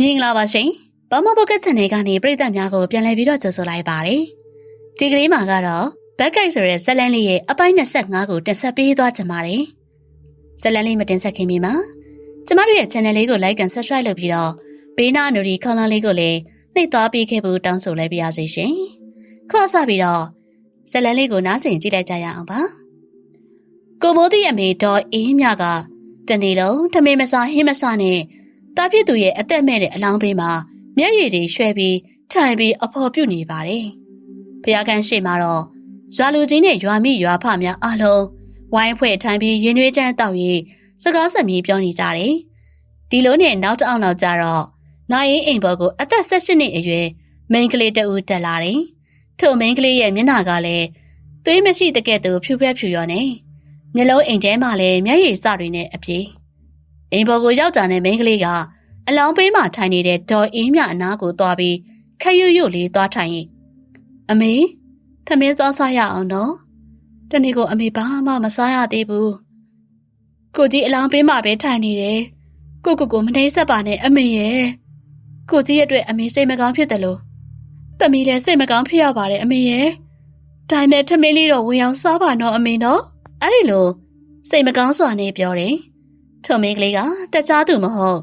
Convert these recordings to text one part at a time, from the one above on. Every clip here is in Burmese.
မင်္ဂလာပါရှင်။ဘောမဘုတ်ကချန်နယ်ကနေပြည်သက်များကိုပြန်လည်ပြီးတော့ကြိုဆိုလိုက်ပါရစေ။ဒီကလေးမှာကတော့ဘက်ကိုက်ဆိုတဲ့ဇက်လန်လေးရဲ့အပိုင်း25ကိုတင်ဆက်ပေးသွားကြပါမယ်။ဇက်လန်လေးမတင်ဆက်ခင်မီမှာကျမတို့ရဲ့ channel လေးကို like and subscribe လုပ်ပြီးတော့ဘေးနာနိုဒီခေါင်းလောင်းလေးကိုလည်းနှိပ်သွားပေးခဲ့ဖို့တောင်းဆိုလိုက်ပါရစေရှင်။ခေါ်ဆပြီးတော့ဇက်လန်လေးကိုနားဆင်ကြည့်လိုက်ကြရအောင်ပါ။ကိုမိုးသည့်အမေတော်အေးမြကတနေ့လုံးထမင်းမစားဟင်းမစားနဲ့ တာပြည့်သူရဲ့အသက်မဲ့တဲ့အလောင်းဘေးမှာမျက်ရည်တွေရွှဲပြီးထိုင်ပြီးအဖော်ပြုတ်နေပါတယ်။ဘုရားကန်းရှိမှာတော့ရွာလူကြီးနဲ့ရွာမိရွာဖများအလုံးဝိုင်းဖွဲ့ထိုင်ပြီးရင်နွေးချမ်းတောက်ရီစကားဆက်မြည်ပြောနေကြတယ်။ဒီလိုနဲ့နောက်တအောင်နောက်ကြတော့နိုင်ရင်အိမ်ပေါ်ကိုအသက်၁၈နှစ်အရွယ်မိန်းကလေးတဦးတက်လာတယ်။ထို့မိန်းကလေးရဲ့မျက်နှာကလည်းသွေးမရှိတကဲ့သို့ဖြူဖက်ဖြူရောနေ။မျက်လုံးအိမ်ထဲမှာလည်းမျက်ရည်စတွေနဲ့အပြေး။ အိမ်ပေါ်ကိုရောက်တာနဲ့မိန်းကလေးကအလောင်းပေးမှထိုင်နေတဲ့ဒေါ်အေးမြအနားကိုသွားပြီးခက်ရွရွလေးသွားထိုင်ရင်အမေထမင်းစောစားရအောင်နော်တနေ့ကိုအမေဘာမှမစားရသေးဘူးကိုကြီးအလောင်းပေးမှပဲထိုင်နေတယ်ကိုကိုကိုမနှိမ့်ဆက်ပါနဲ့အမေရဲ့ကိုကြီးရဲ့အတွက်အမေစိတ်မကောင်းဖြစ်တယ်လို့တမီလည်းစိတ်မကောင်းဖြစ်ရပါတယ်အမေရဲ့ဒါနဲ့ထမင်းလေးတော့ဝင်အောင်စားပါနော်အမေနော်အဲ့ဒီလိုစိတ်မကောင်းစွာနဲ့ပြောတယ် ထုံမင်းကလေးကတခြားသူမဟုတ်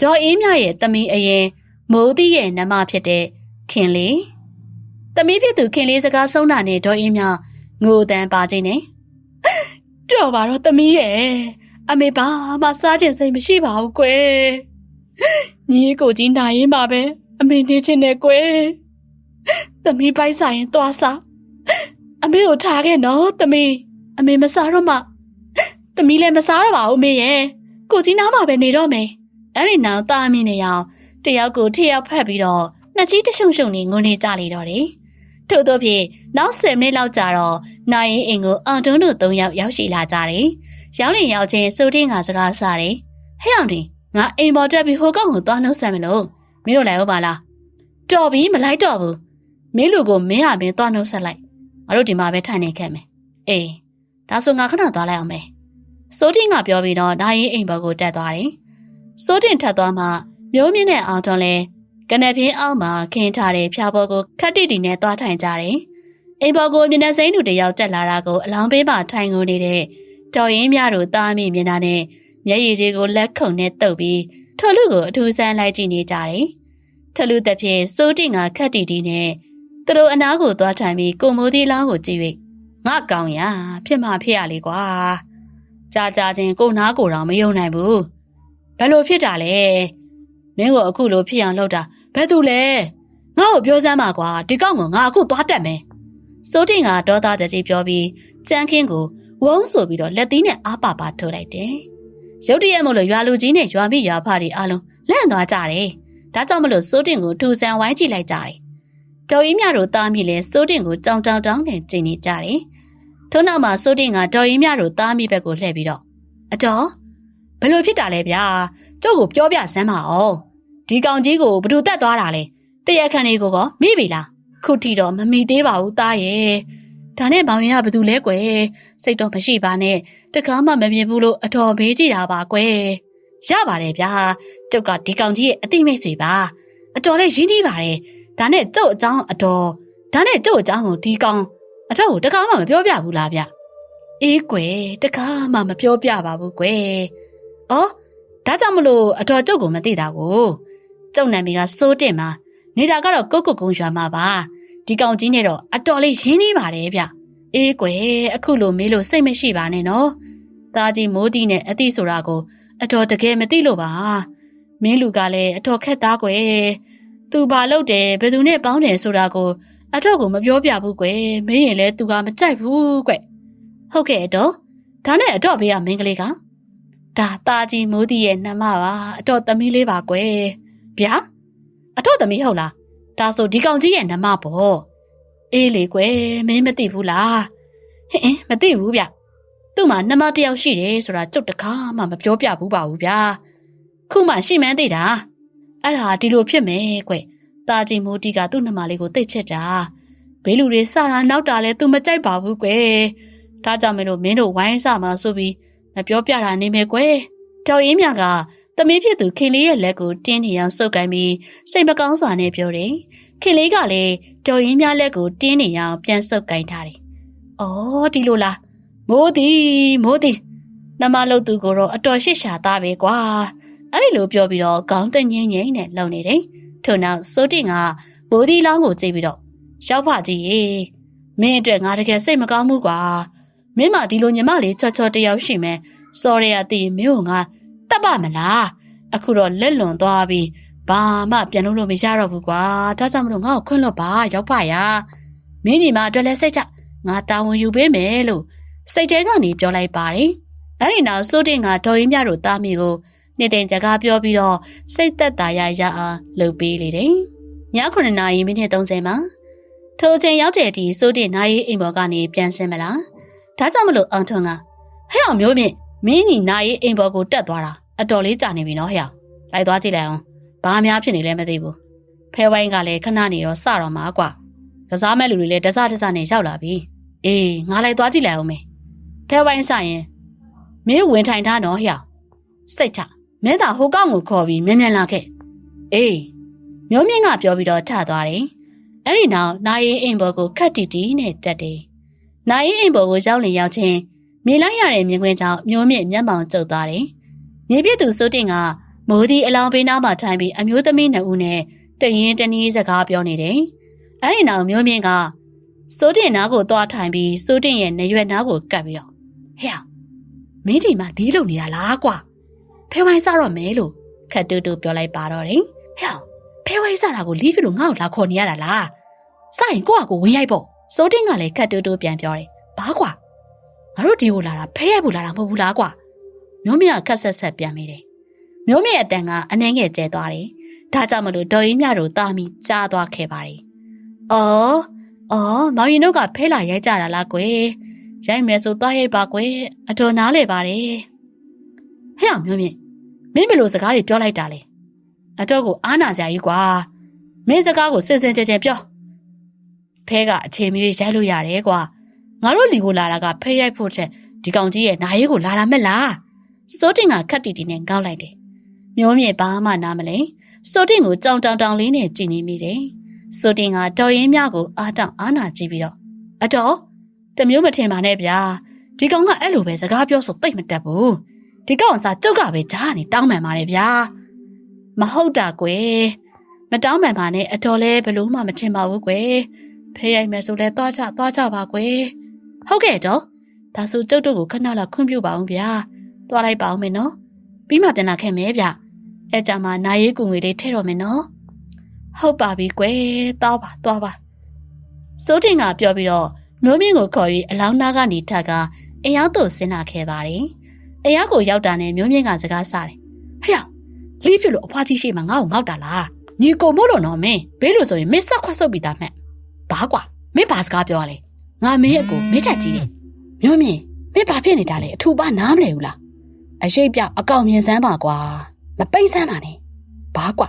ဒေါ်အေးမြရဲ့တမီးအရင်မိုးသီးရဲ့နမဖြစ်တဲ့ခင်လေးတမီးဖြစ်သူခင်လေးစကားဆုံးတာနဲ့ဒေါ်အေးမြငိုတန်းပါခြင်းနဲ့တော်ပါတော့တမီးရဲ့အမေဘာမှစားခြင်းစိတ်မရှိပါဘူးကွယ်ညီကိုကြီးနိုင်ရင်ပါပဲအမေနေချင်းနဲ့ကွယ်တမီးပိုက်ဆိုင်ရင်သွားစားအမေကိုထားခဲ့နော်တမီးအမေမစားတော့မှ တမီးလည်းမစားတော့ပါဘူးအမေရဲ့ကိုကြီးနားမှာပဲနေတော့မယ်အဲ့ဒီနောက်တာမီနေအောင်တယောက်ကိုထယောက်ဖက်ပြီးတော့နှစ်ချီတရှုံရှုံနေငုံနေကြလေတော့တယ်ထို့သောဖြင့်နောက်10မိနစ်လောက်ကြာတော့နိုင်ရင်အိမ်ကိုအောင်တုံးတို့၃ယောက်ရောက်ရှိလာကြတယ်ရောက်လင်ရောက်ချင်းစိုးတင်းကစကားစားတယ်ဟဲ့အောင်တင်ငါအိမ်ပေါ်တက်ပြီးဟိုကောင်ကိုသွားနှုတ်ဆက်မလို့မင်းတို့လည်းဟုတ်ပါလားတော်ပြီမလိုက်တော့ဘူးမင်းလူကိုမင်းဟာမင်းသွားနှုတ်ဆက်လိုက်ငါတို့ဒီမှာပဲထိုင်နေခဲ့မယ်အေးဒါဆိုငါခဏသွားလိုက်အောင်မယ် စိုးတင်းကပြောပြီးတော့နိုင်ရင်အိမ်ပေါ်ကိုတက်သွားတယ်စိုးတင်ထက်သွားမှမျိုးမြင့်တဲ့အောင်တွန်လဲကနက်ပြင်းအောက်မှာခင်းထားတဲ့ဖျားပေါ်ကိုခက်တိတီနဲ့သွားထိုင်ကြတယ်။အိမ်ပေါ်ကိုမျက်နှာစိမ်းသူတယောက်တက်လာတာကိုအလောင်းပေးမှထိုင်ကုန်နေတဲ့တော်ရင်မြတို့သားမိမျက်နှာနဲ့မျက်ရည်တွေကိုလက်ခုံနဲ့တုပ်ပြီးထလူကိုအထူးဆန်းလိုက်ကြည့်နေကြတယ်။ထလူတစ်ဖြစ်စိုးတင်ကခက်တီတီနဲ့သူတို့အနားကိုသွားထိုင်ပြီးကိုမိုးသေးလောင်းကိုကြည့်၍ငါကောင်ရဖြစ်မှဖြစ်ရလေကွာ။ ကြာကြာချင်းကိုနားကိုတော့မယုံနိုင်ဘူး။ဘယ်လိုဖြစ်တာလဲမင်းကိုအခုလိုဖြစ်အောင်လုပ်တာဘယ်သူလဲငါ့ကိုပြောစမ်းပါကွာဒီကောင်ကငါအခုသွားတက်မယ်စိုးတင်ကဒေါသတကြီးပြောပြီးကြမ်းခင်းကိုဝုန်းဆိုပြီးတော့လက်သီးနဲ့အားပါပါထုတ်လိုက်တယ်ရုတ်တရက်မို့လို့ရွာလူကြီးနဲ့ရွာမိရွာဖတွေအားလုံးလန့်သွားကြတယ်ဒါကြောင့်မလို့စိုးတင်ကိုထူဆန်ဝိုင်းကြည့်လိုက်ကြတယ်တော်ရင်မြတို့သားမိလဲစိုးတင်ကိုကြောင်တောင်တောင်းနဲ့ကျင်နေကြတယ် ထို့နောက်မှာစိုးတင်ကတော်ရင်မြတို့သားမိဘက်ကိုလှည့်ပြီးတော့အတော်ဘယ်လိုဖြစ်တာလဲဗျာကျုပ်ကိုပြောပြစမ်းပါအောင်ဒီကောင်ကြီးကိုဘယ်သူတက်သွားတာလဲတရက်ခန့်လေးကိုကောမိပြီလားခုထိတော့မမိသေးပါဘူးသားရဲ့ဒါနဲ့ဘောင်ရင်ကဘယ်သူလဲကွယ်စိတ်တော့မရှိပါနဲ့တကားမှမမြင်ဘူးလို့အတော်ဘေးကြည့်တာပါကွယ်ရပါတယ်ဗျာကျုပ်ကဒီကောင်ကြီးရဲ့အတိမိတ်ဆွေပါအတော်လေးရင်းနှီးပါတယ်ဒါနဲ့ကျုပ်အကြောင်းအတော်ဒါနဲ့ကျုပ်အကြောင်းကိုဒီကောင် အတော့တကားမှမပြောပြဘူးလားဗျအေးကွယ်တကားမှမပြောပြပါဘူးကွယ်အော်ဒါကြောင့်မလို့အတော်ကျုပ်ကိုမသိတာကိုကျုပ်နာမည်ကစိုးတင်ပါနေတာကတော့ကုတ်ကုတ်ကုန်းရွာမှာပါဒီကောင်ကြီးနဲ့တော့အတော်လေးရင်းနှီးပါတယ်ဗျအေးကွယ်အခုလိုမေးလို့စိတ်မရှိပါနဲ့နော်သားကြီးမိုးတီနဲ့အတိဆိုတာကို အတော်တကယ်မသိလို့ပါမင်းလူကလည်းအတော်ခက်သားကွယ်သူဘာလုပ်တယ်ဘယ်သူနဲ့ပေါင်းတယ်ဆိုတာကို အတော့ကိုမပြောပြဘူးကွယ်မင်းရင်လည်းသူကမကြိုက်ဘူးကွဟုတ်ကဲ့တော့ဒါနဲ့အတော့ဘေးကမင်းကလေးကဒါသားကြီးမိုးတီရဲ့နှမပါအတော့သမီးလေးပါကွယ်ဗျာအတော့သမီးဟုတ်လားဒါဆိုဒီကောင်ကြီးရဲ့နှမပေါ့အေးလေကွယ်မင်းမသိဘူးလားဟင်မသိဘူးဗျသူ့မှာနှမတစ်ယောက်ရှိတယ်ဆိုတာကျုပ်တကားမှမပြောပြဘူးပါဘူးဗျာခုမှရှိမှန်းသိတာအဲ့ဒါဒီလိုဖြစ်မယ်ကွ တာကြီးမိုးတီကသူ့နှမလေးကိုသိချက်တာဘေးလူတွေစတာနောက်တာလဲသူမကြိုက်ပါဘူးကွယ်ဒါကြောင့်မလို့မင်းတို့ဝိုင်းစမှာဆိုပြီးမပြောပြတာနေမယ်ကွယ်တော်ရင်းမြက။သမီးဖြစ်သူခင်လေးရဲ့လက်ကိုတင်းနေအောင်စုပ်ကိုင်းပြီးစိတ်မကောင်းစွာနဲ့ပြောတယ်။ခင်လေးကလည်းတော်ရင်းများလက်ကိုတင်းနေအောင်ပြန်စုပ်ကိုင်းထားတယ်။အော်ဒီလိုလား။မိုးသည်မိုးသည်နမလုတ်သူကိုတော့အတော်ရှစ်ရှာသားပဲကွာ။အဲ့ဒီလိုပြောပြီးတော့ခေါင်းတငင်းငင်းနဲ့လုံနေတယ်။ ထို့နောက်စိုးတင်ကမိုးဒီလောင်းကိုကြည့်ပြီးတော့ရောက်ပါကြီးရေမင်းအတွက်ငါတကယ်စိတ်မကောင်းဘူးကွာမင်းမဒီလိုညီမလေးချောချောတယောက်ရှိမယ်စော်ရရတည်မင်းကငါတပ်ပါမလားအခုတော့လက်လွန်သွားပြီဘာမှပြန်လို့လို့မရတော့ဘူးကွာဒါကြောင့်မလို့ငါ့ကိုခွင့်လွတ်ပါရောက်ပါရမင်းညီမအတွက်လည်းစိတ်ချငါတာဝန်ယူပေးမယ်လို့စိတ်ထဲကနေပြောလိုက်ပါတယ်အဲ့ဒီနောက်စိုးတင်ကဒေါ်ရင်းမြတို့တာမီကို နေတင်စကားပြောပြီးတော့စိတ်သက်သာရရအောင်လုပ်ပေးလေတယ်ည9နာရီမိနစ်30မှာထိုအချိန်ရောက်တဲ့အထိစိုးတင်နာရီအိမ်ပေါ်ကနေပြန်ဆင်းမလားဒါကြောင့်မလို့အောင်ထွန်းကဟဲ့အောင်မျိုးမြင့်မင်းညီနာရီအိမ်ပေါ်ကိုတက်သွားတာအတော်လေးကြာနေပြီနော်ဟဲ့အောင်လိုက်သွားကြည့်လိုက်အောင်ဘာများဖြစ်နေလဲမသိဘူးဖဲဝိုင်းကလည်းခဏနေတော့စတော့မှာကွာကစားမဲ့လူတွေလည်းတစတစနဲ့ရောက်လာပြီအေးငါလိုက်သွားကြည့်လိုက်အောင်မေဖဲဝိုင်းစရင်မင်းဝင်ထိုင်ထားနော်ဟဲ့အောင်စိတ်ချ မင်းသာဟိုကောင်ကိုခေါ်ပြီးမြင်မြန်လာခဲ့အေးမျိုးမြင့်ကပြောပြီးတော့ထသွားတယ်အဲ့ဒီနောက်နိုင်ရင်အိမ်ဘော်ကိုခတ်တီတီနဲ့တက်တယ်။နိုင်ရင်အိမ်ဘော်ကိုရောက်လင်ရောက်ချင်းမြေလိုက်ရတဲ့မြင်ကွင်းကြောင့်မျိုးမြင့်မျက်မှောင်ကျုပ်သွားတယ်။မြေပြစ်သူစိုးတင်ကမိုးဒီအလောင်းပေးနားမှာထိုင်ပြီးအမျိုးသမီးနှစ်ဦးနဲ့တရင်တနည်းစကားပြောနေတယ်။အဲ့ဒီနောက်မျိုးမြင့်ကစိုးတင်နားကိုသွားထိုင်ပြီးစိုးတင်ရဲ့နေရွယ်နားကိုကပ်ပြီးတော့ဟဲ့မင်းဒီမှာဒီလုံနေတာလားကွာ ဖဲဝိုင်းစတော့မဲလို့ခတ်တူတူပြောလိုက်ပါတော့တယ်။ဟဲ့ဖဲဝိုင်းစတာကိုလီးဖီလို့ငါ့ကိုလာခေါ်နေရတာလား။စရင်ကိုကကိုဝင်ရိုက်ပေါ့။စိုးတင်ကလည်းခတ်တူတူပြန်ပြောတယ်။ဘာကွာငါတို့ဒီကိုလာတာဖဲရိုက်ဖို့လာတာမဟုတ်ဘူးလားကွာ။မျိုးမြကခတ်ဆက်ဆက်ပြန်မိတယ်။မျိုးမြရဲ့အတန်ကအနှဲငယ်ကျဲသွားတယ်။ဒါကြောင့်မလို့ဒေါ်ရင်မြတို့တာမီကြားသွားခဲ့ပါတယ်။အော်အော်မောင်ရင်တို့ကဖဲလာရိုက်ကြတာလားကွယ်။ရိုက်မယ်ဆိုသွားရိုက်ပါကွယ်။အတော်နားလေပါတယ်။ဟဲ့အောင်မျိုးမြ မင်းဘယ်လိုစကားတွေပြောလိုက်တာလဲ။အတော့ကိုအားနာကြကြီးကွာ။မင်းစကားကိုစင်စင်ကြဲကြဲပြော။ဖဲကအချိန်မီရိုက်လို့ရတယ်ကွာ။ငါတို့လီကိုလာတာကဖဲရိုက်ဖို့ချက်ဒီကောင်ကြီးရဲ့နာရီကိုလာတာမက်လား။စိုးတင်ကခက်တီတီနဲ့ကောက်လိုက်တယ်။မျိုးမြေဘာမှနားမလဲ။စိုးတင်ကိုကြောင်တောင်တောင်လေးနဲ့ကြည်နေမိတယ်။စိုးတင်ကတော်ရင်မြကိုအားတောင်အားနာကြည့်ပြီးတော့အတော်တမျိုးမထင်ပါနဲ့ဗျာ။ဒီကောင်ကအဲ့လိုပဲစကားပြောဆိုတိတ်မတက်ဘူး။ ဒီကောင်စားကျုပ်ကပဲဂျားနေတောင်းပန်ပါတယ်ဗျာ။မဟုတ်တာကွယ်။မတောင်းပန်ပါနဲ့အတော်လဲဘလို့မှမထင်ပါဘူးကွယ်။ဖေးရိုက်မယ်ဆိုလဲသွားချသွားချပါကွယ်။ဟုတ်ကဲ့တော့။ဒါဆိုကျုပ်တို့ကိုခဏလောက်ခွင့်ပြုပါအောင်ဗျာ။သွားလိုက်ပါအောင်မယ်နော်။ပြီးမှပြန်လာခဲ့မယ်ဗျ။အဲကြမှာနာရေးကူငွေလေးထည့်တော့မယ်နော်။ဟုတ်ပါပြီကွယ်။သွားပါသွားပါ။စိုးတင်ကပြောပြီးတော့မျိုးမြင့်ကိုခေါ်ပြီးအလောင်းသားကနေထက်ကအိမ်ရောက်သို့ဆင်းလာခဲ့ပါတယ်။ အိမ်ရောက်ကိုရောက်တာနဲ့မျိုးမြင့်ကစကားဆတယ်။ဟဲ့လီးဖြစ်လို့အဖွားကြီးရှိမှငါ့ကိုငေါက်တာလား။ညီကိုမို့လို့နော်မင်းဘေးလို့ဆိုရင်မင်းဆက်ခွတ်ဆုပ်ပြီးသားမှတ်။ဘာကွာမင်းဘာစကားပြောရလဲ။ငါမင်းအကိုမင်းချက်ကြီးတယ်။မျိုးမြင့်မင်းဘာဖြစ်နေတာလဲအထူပါနားမလဲဘူးလား။အရှိတ်ပြအကောင်မြင်စမ်းပါကွာ။မပိတ်စမ်းပါနဲ့။ဘာကွာ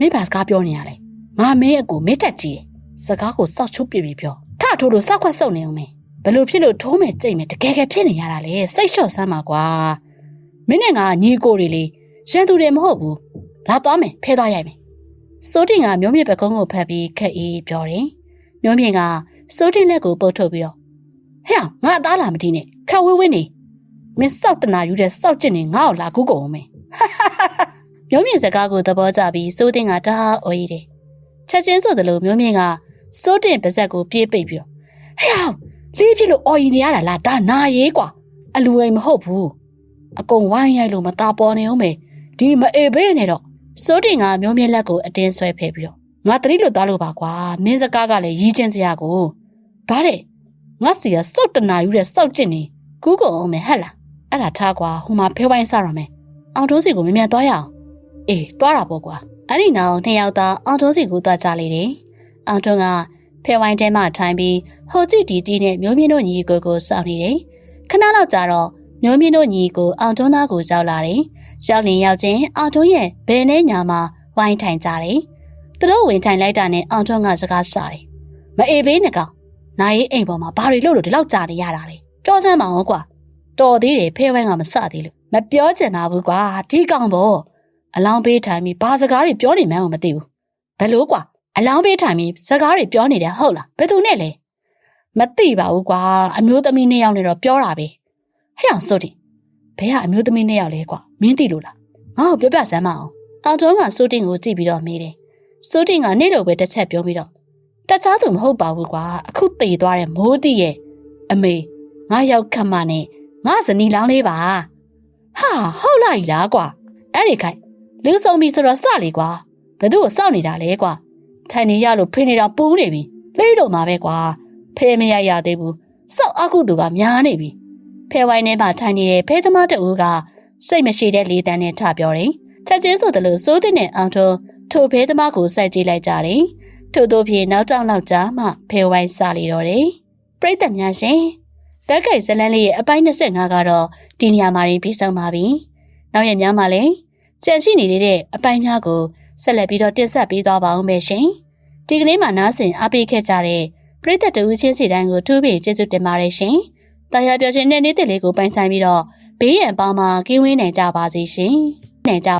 မင်းဘာစကားပြောနေရလဲ။ငါမင်းအကိုမင်းချက်ကြီးတယ်။စကားကိုစောက်ချုပ်ပြပြပြော။ထထိုးလို့စောက်ခွတ်ဆုပ်နေအောင်မင်း ဘယ်လိုဖြစ်လို့ထိုးမယ်ကြိတ်မယ်တကယ်ကယ်ဖြစ်နေရတာလေစိတ်လျှော့စမ်းပါကွာမင်းနဲ့ငါညီကိုတွေလေရန်သူတွေမဟုတ်ဘူးလာသွားမယ်ဖဲသွားရိုက်မယ်စိုးတင်ကမျိုးမြင့်ပကုံးကိုဖတ်ပြီးခက်အေးပြောတယ်မျိုးမြင့်ကစိုးတင်လက်ကိုပုတ်ထုတ်ပြီးတော့ဟဲ့ငါအသားလာမတီးနဲ့ခက်ဝင်းဝင်းနေမင်းစောက်တနာယူတဲ့စောက်ကျင်နေငါ့ကိုလာကူးကုန်အောင်မယ်မျိုးမြင့်စကားကိုသဘောကျပြီးစိုးတင်ကတအားအော်ရည်တယ်ချက်ချင်းဆိုသလိုမျိုးမြင့်ကစိုးတင်ပါဇက်ကိုပြေးပိတ်ပြီးတော့ဟဲ့ လေးဖြစ်လို့အော်ရင်နေရတာလားဒါနာရေးကွာအလူအိမ်မဟုတ်ဘူးအကုန်ဝိုင်းရိုက်လို့မသားပေါ်နေအောင်မေဒီမအေဘေးနဲ့တော့စိုးတင်ကမျိုးမြင့်လက်ကိုအတင်းဆွဲဖဲပြီးတော့ငါတတိလို့သွားလို့ပါကွာမင်းစကားကလည်းရီးချင်းစရာကိုဘာတဲ့ငါစီရစောက်တနာယူတဲ့စောက်ကျင်နေကူးကုန်အောင်မေဟက်လားအဲ့ဒါထားကွာဟိုမှာဖဲဝိုင်းစရမယ်အောင်တိုးစီကိုမြင်မြန်သွားရအောင်အေးသွားတာပေါ့ကွာအဲ့ဒီနောက်နှစ်ယောက်သားအောင်တိုးစီကိုသွားကြလေတယ်အောင်တွန်းက ဖဲဝိုင်းထဲမှာထိုင်ပြီးဟိုကြည့်တီတီနဲ့မျိုးမြင့်တို့ညီကိုကိုစောင့်နေတယ်ခဏလောက်ကြာတော့မျိုးမြင့်တို့ညီကိုအောင်တွန်းသားကိုရောက်လာတယ်ရောက်လင်ရောက်ချင်းအောင်တွန်းရဲ့ဘယ်နဲ့ညာမှာဝိုင်းထိုင်ကြတယ်သူတို့ဝင်ထိုင်လိုက်တာနဲ့အောင်တွန်းကစကားစတယ်မအေးဘေးနဲ့ကောင်နိုင်အိမ်ပေါ်မှာဘာတွေလုပ်လို့ဒီလောက်ကြာနေရတာလဲပြောစမ်းပါအောင်ကွာတော်သေးတယ်ဖဲဝိုင်းကမစသေးလို့မပြောချင်ပါဘူးကွာဒီကောင်ပေါ့အလောင်းပေးထိုင်ပြီးဘာစကားတွေပြောနေမှန်းကိုမသိဘူးဘယ်လို့ကွာ အလောင်းပေးထိုင်ပြီးစကားတွေပြောနေတယ်ဟုတ်လားဘယ်သူနဲ့လဲမသိပါဘူးကွာအမျိုးသမီးနှစ်ယောက်နဲ့တော့ပြောတာပဲဟဲ့အောင်စိုးတင်ဘယ်ကအမျိုးသမီးနှစ်ယောက်လဲကွာမင်းသိလို့လားငါ့ကိုပြောပြစမ်းမအောင်အောင်တုံးကစိုးတင်ကိုကြည့်ပြီးတော့မေးတယ်စိုးတင်ကနေ့လိုပဲတစ်ချက်ပြောပြီးတော့တခြားသူမဟုတ်ပါဘူးကွာအခုတည်သွားတဲ့မိုးတိရဲ့အမေငါရောက်ခမနဲ့ငါဇနီးလောင်းလေးပါဟာဟုတ်လိုက်လားကွာအဲ့ဒီခိုင်လူဆုံးပြီဆိုတော့စလေကွာဘယ်သူ့ကိုစောင့်နေတာလဲကွာ ထိုင်နေရလို့ဖေးနေတာပူနေပြီလေးတော့မှာပဲကွာဖေးမရရသေးဘူးစောက်အခုသူကများနေပြီဖဲဝိုင်းထဲမှာထိုင်နေတဲ့ဖဲသမားတဦးကစိတ်မရှိတဲ့လေးတန်းနဲ့ထပြောတယ်ချက်ချင်းဆိုသလိုစိုးတဲ့နဲ့အောင်ထုံးထိုဖဲသမားကိုစိုက်ကြည့်လိုက်ကြတယ်ထို့သောဖြင့်နောက်တောင်နောက်ကြားမှဖဲဝိုင်းစလေတော့တယ်ပြိတ္တများရှင်ဘက်ကင်ဇလန်းလေးရဲ့အပိုင်း25ကတော့ဒီနေရာမှာရင်းပြီးဆုံးပါပြီ။နောက်ရက်များမှာလည်းကြံရှိနေသေးတဲ့အပိုင်းများကိုဆက်လက်ပြီးတော့တင်ဆက်ပေးသွားပါဦးမယ်ရှင်။ ဒီကနေ့မှနားဆင်အားပေးခဲ့ကြတဲ့ပရိသတ်တူချင်းစီတိုင်းကိုထူးပြီးကျေးဇူးတင်ပါတယ်ရှင်။တရားပြောခြင်းနဲ့နေ့တည်လေးကိုပိုင်ဆိုင်ပြီးတော့ဘေးရန်ပေါင်းမှာကင်းဝေးနိုင်ကြပါစေရှင်။နိုင်ကြ